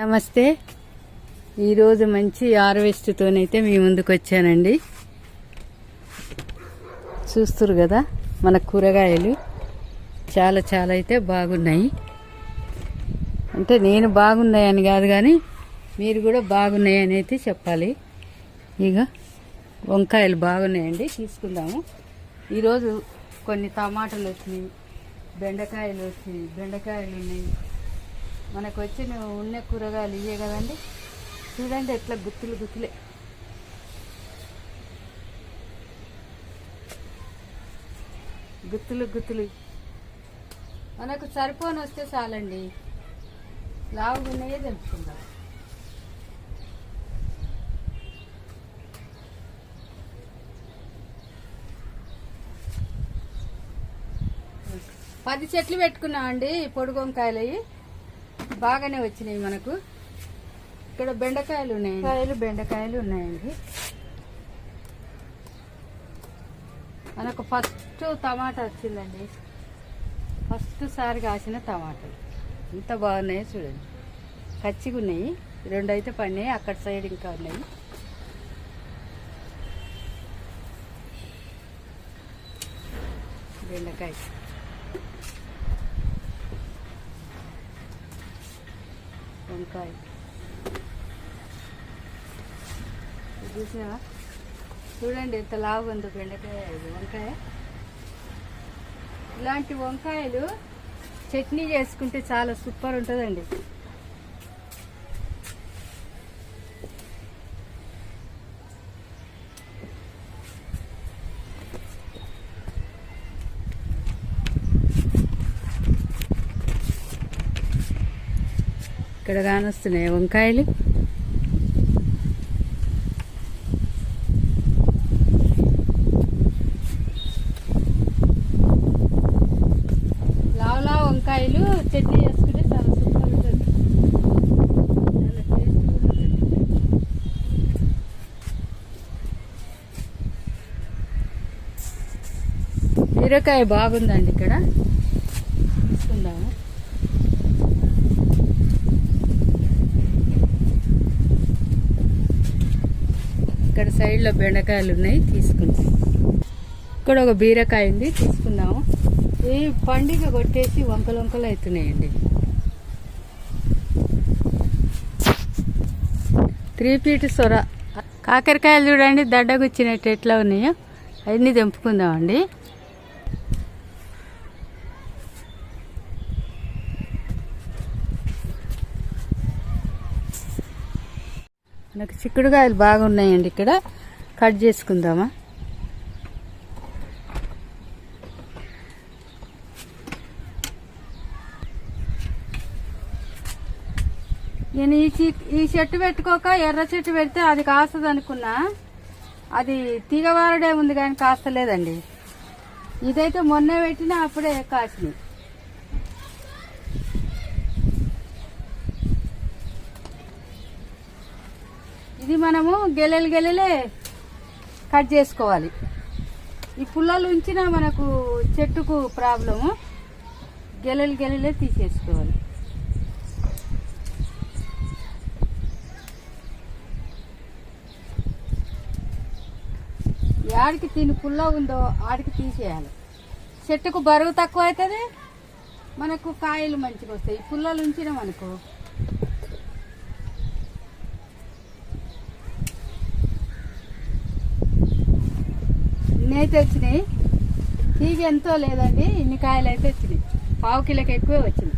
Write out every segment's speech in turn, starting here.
నమస్తే. ఈరోజు మంచి హార్వెస్ట్తోనైతే మీ ముందుకు వచ్చానండి. చూస్తురు కదా మన కూరగాయలు చాలా చాలా అయితే బాగున్నాయి. అంటే నేను బాగున్నాయని కాదు కానీ మీరు కూడా బాగున్నాయని అయితే చెప్పాలి. ఇక వంకాయలు బాగున్నాయండి తీసుకుందాము. ఈరోజు కొన్ని టమాటాలు వచ్చినాయి బెండకాయలు వచ్చినాయి బెండకాయలు ఉన్నాయి. మనకు వచ్చిన ఉన్న కూరగాయలు ఇవే కదండి. చూడండి ఎట్లా గుత్తులు గుత్తులే. గుత్తులు గుత్తులు. మనకు సరిపోని వస్తే చాలండి. లావుగున్నాయే తెలుసుకుందాం పది చెట్లు పెట్టుకున్నామండి పొడుగొంకాయలు అవి బాగానే వచ్చినాయి మనకు. ఇక్కడ బెండకాయలు ఉన్నాయి. కాయలు బెండకాయలు ఉన్నాయండి. మనకు ఫస్ట్ టమాటా వచ్చిందండి. ఫస్ట్ సారి కాసిన టమాటాలు. ఎంత బాగున్నాయో చూడండి. పచ్చిగా ఉన్నాయి. రెండు అయితే పడినాయి అక్కడ సైడ్ ఇంకా ఉన్నాయి. బెండకాయ. వంకాయ చూసావా? చూడండి ఎంత లావు బెండకాయ వంకాయ. ఇలాంటి వంకాయలు చట్నీ చేసుకుంటే చాలా సూపర్ ఉంటుందండి. ఇక్కడ కానొస్తున్నాయి వంకాయలు. లావలా వంకాయలు చట్నీ చేసుకుంటే చాలా సూపర్ ఉంటుంది. చాలా టేస్ట్ ఉంటుంది. బీరకాయ బాగుందండి ఇక్కడ తీసుకుందాము ఇక్కడ సైడ్లో బెండకాయలు ఉన్నాయి తీసుకుంటాం. ఇక్కడ ఒక బీరకాయ ఉంది తీసుకుందాము. ఈ పండుగ కొట్టేసి వంకలు వంకలు అవుతున్నాయండి. త్రీ ఫీట్ సొర. కాకరకాయలు చూడండి దడ్డగుచ్చినట్టు ఎట్లా ఉన్నాయో. అవన్నీ తెంపుకుందామండి మనకు చిక్కుడుకాయలు బాగున్నాయండి ఇక్కడ. కట్ చేసుకుందామా? నేను ఈ చి- ఈ చెట్టు పెట్టుకోక ఎర్ర చెట్టు పెడితే అది కాస్తుంది అనుకున్నా అది తీగవారడే ఉంది కానీ కాస్తలేదండి. ఇదైతే మొన్నే పెట్టినా అప్పుడే కాసినాయి. ఇది మనము గెలెలు గెలెలే కట్ చేసుకోవాలి. ఈ పుల్లలు ఉంచిన మనకు చెట్టుకు ప్రాబ్లము. గెలలు గెలలే తీసేసుకోవాలి. ఆడికి తిని పుల్ల ఉందో ఆడికి తీసేయాలి. చెట్టుకు బరువు తక్కువ అవుతుంది మనకు కాయలు మంచిగా వస్తాయి. ఈ పుల్లలు ఉంచినాం అనుకో అయితే వచ్చినాయి. తీగ ఎంతో లేదండి ఇన్ని కాయలు అయితే వచ్చినాయి. పావు కిలోకి ఎక్కువే వచ్చింది.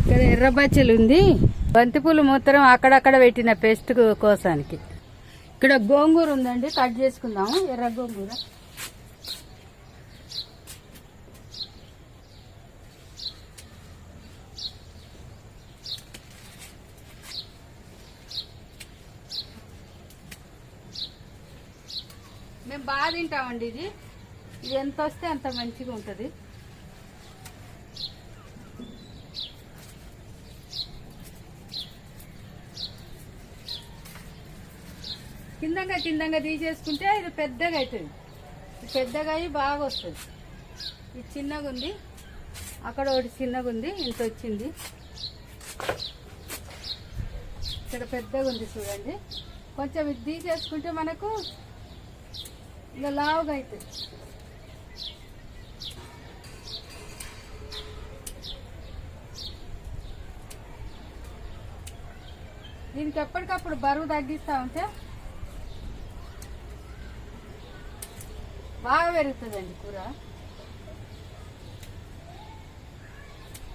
ఇక్కడ ఎర్ర బచ్చలు ఉంది. బంతిపూలు మూత్రం అక్కడక్కడ పెట్టిన పేస్ట్ కోసానికి. ఇక్కడ గోంగూర ఉందండి కట్ చేసుకుందాము. ఎర్ర గోంగూర. బాగా తింటామండి ఇది. ఇది ఎంత వస్తే అంత మంచిగా ఉంటుంది. కిందంగా కిందంగా తీసేసుకుంటే ఇది పెద్దగా అవుతుంది పెద్దగా అయ్యి బాగా వస్తుంది. ఇది చిన్నగా ఉంది. అక్కడ ఒకటి చిన్నగా ఉంది ఇంత వచ్చింది. ఇక్కడ పెద్దగా ఉంది చూడండి. కొంచెం ఇది తీసేసుకుంటే మనకు ఇలా లావుగా అవుతుంది దీనికి ఎప్పటికప్పుడు బరువు తగ్గిస్తా ఉంటే బాగా పెరుగుతుందండి కూర.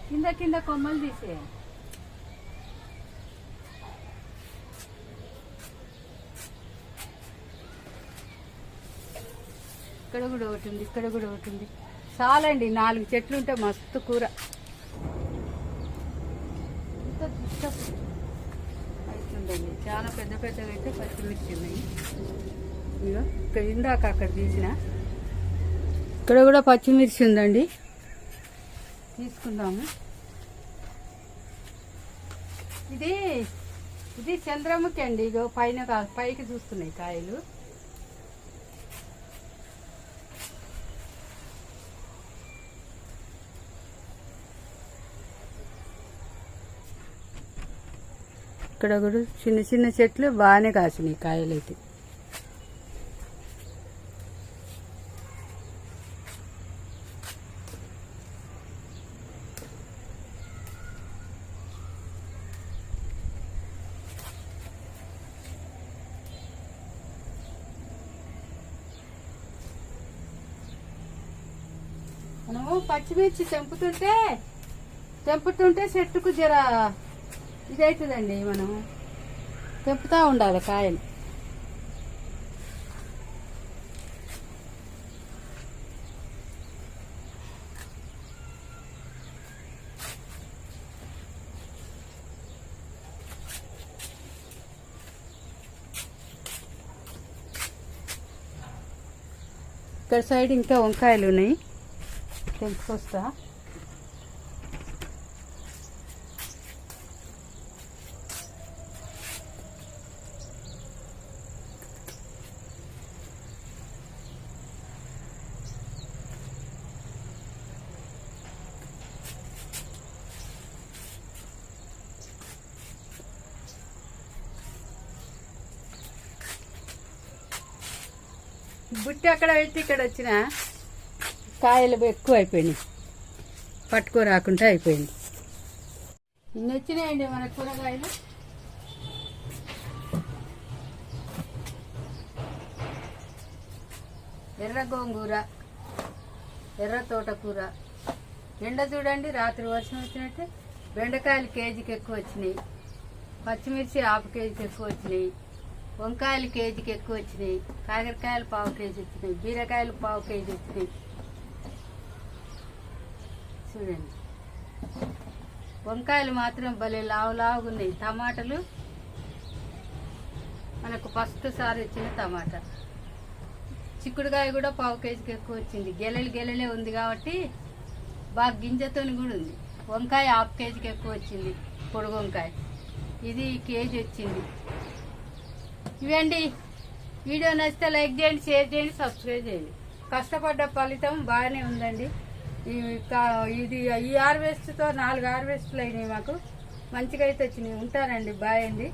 కింద కింద కొమ్మలు తీసేయండి. ఇక్కడ కూడా ఒకటి ఉంది ఇక్కడ కూడా ఒకటి ఉంది. చాలండి నాలుగు చెట్లు ఉంటే మస్తు కూర. ఇంత అవుతుందండి చాలా పెద్ద పెద్దగా అయితే పచ్చిమిర్చి ఉన్నాయి. ఇదిగో ఇక్కడ ఇందాక అక్కడ తీసిన. ఇక్కడ కూడా పచ్చిమిర్చి ఉందండి. తీసుకుందాము. ఇది ఇది చంద్రముఖి అండి. ఇగో పైన కా- పైకి చూస్తున్నాయి కాయలు. ఇక్కడ కూడా చిన్న చిన్న చెట్లు బాగానే కాసినాయి కాయలైతే. మనము పచ్చిమిర్చి తెంపుతుంటే తెంపుతుంటే చెట్టుకు జర ఇదవుతుందండి మనం తెంపుతా ఉండాలి కాయలు. ఇక్కడ సైడ్ ఇంకా వంకాయలు ఉన్నాయి. తెంపుకొస్తా. బుట్టి అక్కడ పెట్టి ఇక్కడ వచ్చిన కాయలు ఎక్కువ అయిపోయినాయి పట్టుకో రాకుండా అయిపోయింది. ఇన్ని వచ్చినాయండి మన కూరగాయలు. ఎర్ర గోంగూర ఎర్ర తోటకూర. ఎండ చూడండి రాత్రి వర్షం వచ్చినట్టే. బెండకాయలు కేజీకి ఎక్కువ వచ్చినాయి. పచ్చిమిర్చి హాఫ్ కేజీకి ఎక్కువ వచ్చినాయి. వంకాయలు కేజీకి ఎక్కువ వచ్చినాయి. కాకరకాయలు పావు కేజీ వచ్చినాయి. బీరకాయలు పావు కేజీ వచ్చినాయి. చూడండి. వంకాయలు మాత్రం భలే లావు లావుగా ఉన్నాయి. టమాటాలు మనకు ఫస్ట్ సారి వచ్చిన టమాటా. చిక్కుడుకాయ కూడా పావు కేజీకి ఎక్కువ వచ్చింది. గెలలు గెలలే ఉంది కాబట్టి బాగా గింజతోని కూడా ఉంది. వంకాయ హాఫ్ కేజీకి ఎక్కువ వచ్చింది. పొడుగు వంకాయ. ఇది కేజీ వచ్చింది. ఇవండి వీడియో నచ్చితే లైక్ చేయండి షేర్ చేయండి సబ్స్క్రైబ్ చేయండి. కష్టపడ్డ ఫలితం బాగానే ఉందండి. ఈ ఇది ఈ హార్వెస్ట్తో నాలుగు హార్వెస్ట్లు అయినాయి మాకు. మంచిగా అయితే వచ్చినాయి. ఉంటానండి. బాయ్ అండి.